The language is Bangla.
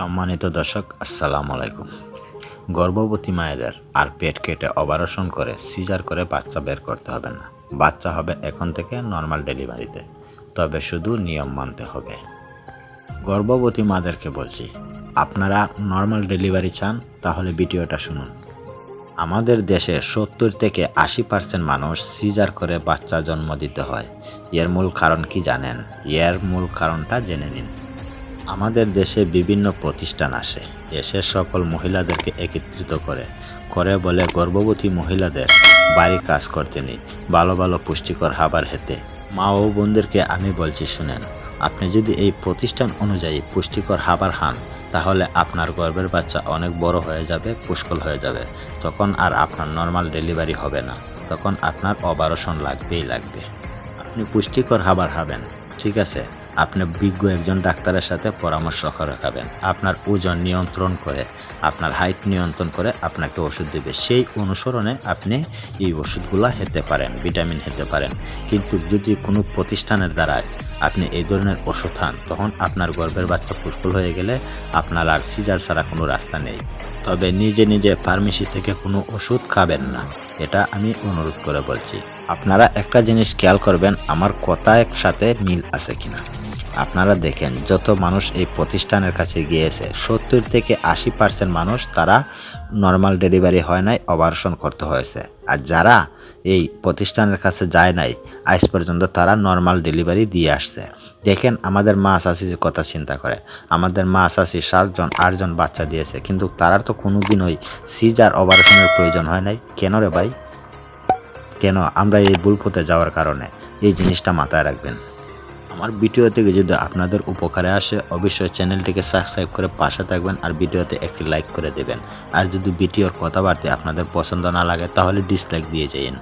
সম্মানিত দর্শক, আসসালামু আলাইকুম। গর্ভবতী মায়েদের আর পেট কেটে অপারেশন করে সিজার করে বাচ্চা বের করতে হবে না। বাচ্চা হবে এখন থেকে নর্মাল ডেলিভারিতে। তবে শুধু নিয়ম মানতে হবে। গর্ভবতী মাদেরকে বলছি, আপনারা নর্মাল ডেলিভারি চান, তাহলে ভিডিওটা শুনুন। আমাদের দেশে সত্তর থেকে আশি পার্সেন্ট মানুষ সিজার করে বাচ্চা জন্ম দিতে হয়। এর মূল কারণ কি জানেন? এর মূল কারণটা জেনে নিন। আমাদের দেশে বিভিন্ন প্রতিষ্ঠান আসে। এসে সকল মহিলাদেরকে একত্রিত করে করে বলে গর্ভবতী মহিলাদের বাড়ি কাজ করতে নেই, ভালো ভালো পুষ্টিকর খাবার হেতে মা ও বোনদেরকে আমি বলছি, শুনেন, আপনি যদি এই প্রতিষ্ঠান অনুযায়ী পুষ্টিকর খাবার খান, তাহলে আপনার গর্ভের বাচ্চা অনেক বড় হয়ে যাবে, পুষ্কল হয়ে যাবে। তখন আর আপনার নর্মাল ডেলিভারি হবে না। তখন আপনার অপারেশন লাগবেই লাগবে। আপনি পুষ্টিকর খাবার খাবেন, ঠিক আছে? আপনি বিজ্ঞ একজন ডাক্তারের সাথে পরামর্শ করে খাবেন। আপনার ওজন নিয়ন্ত্রণ করে, আপনার হাইট নিয়ন্ত্রণ করে আপনাকে ওষুধ দেবে। সেই অনুসরণে আপনি এই ওষুধগুলো খেতে পারেন ভিটামিন খেতে পারেন। কিন্তু যদি কোনো প্রতিষ্ঠানের দ্বারায় আপনি এই ধরনের ওষুধ খান, তখন আপনার গর্ভের বাচ্চা পুষ্কল হয়ে গেলে আপনার আর সিজার ছাড়া কোনো রাস্তা নেই। তবে নিজে নিজে ফার্মেসি থেকে কোনো ওষুধ খাবেন না, এটা আমি অনুরোধ করে বলছি। আপনারা একটা জিনিস খেয়াল করবেন, আমার কথার সাথে মিল আছে কিনা। আপনারা দেখেন, যত মানুষ এই প্রতিষ্ঠানের কাছে গিয়েছে, সত্তর থেকে আশি পার্সেন্ট মানুষ তারা নর্মাল ডেলিভারি হয় নাই অপারেশন করতে হয়েছে। আর যারা এই প্রতিষ্ঠানের কাছে যায় নাই, আজ পর্যন্ত তারা নর্মাল ডেলিভারি দিয়ে আসছে। দেখেন, আমাদের মা শাশির কথা চিন্তা করে, আমাদের মা শাশি সাতজন, আটজন বাচ্চা দিয়েছে, কিন্তু তারার তো কোনো দিনই সিজার অপারেশনের প্রয়োজন হয় নাই। কেন রে ভাই? কেন? আমরা এই ভুল যাওয়ার কারণে এই জিনিসটা মাথায় রাখবেন। আমার ভিডিও থেকে যদি আপনাদের উপকারে আসে, অবশ্যই চ্যানেলটিকে সাবস্ক্রাইব করে পাশে থাকবেন আর ভিডিওতে একটি লাইক করে দেবেন। আর যদি ভিডিওর কথাবার্তা আপনাদের পছন্দ না লাগে, তাহলে ডিসলাইক দিয়ে যাইন